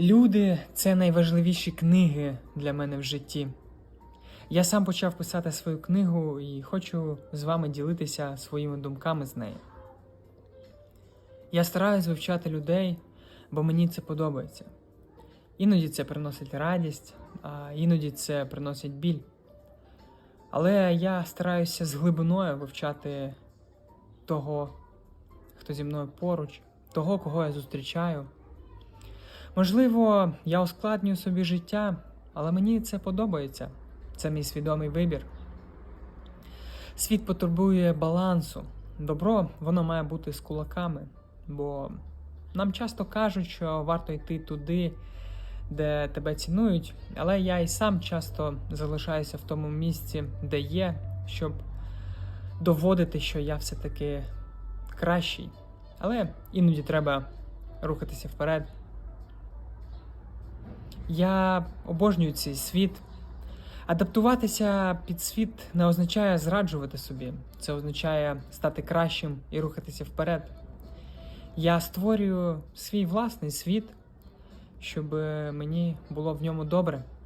Люди це найважливіші книги для мене в житті. Я сам почав писати свою книгу і хочу з вами ділитися своїми думками з неї. Я стараюсь вивчати людей, бо мені це подобається. Іноді це приносить радість, а іноді це приносить біль. Але я стараюся з глибиною вивчати того, хто зі мною поруч, того, кого я зустрічаю. Можливо, я ускладнюю собі життя, але мені це подобається. Це мій свідомий вибір. Світ потребує балансу. Добро воно має бути з кулаками, бо нам часто кажуть, що варто йти туди, де тебе цінують, але я і сам часто залишаюся в тому місці, де є, щоб доводити, що я все-таки кращий. Але іноді треба рухатися вперед. Я обожнюю цей світ. Адаптуватися під світ не означає зраджувати собі, це означає стати кращим і рухатися вперед. Я створюю свій власний світ, щоб мені було в ньому добре.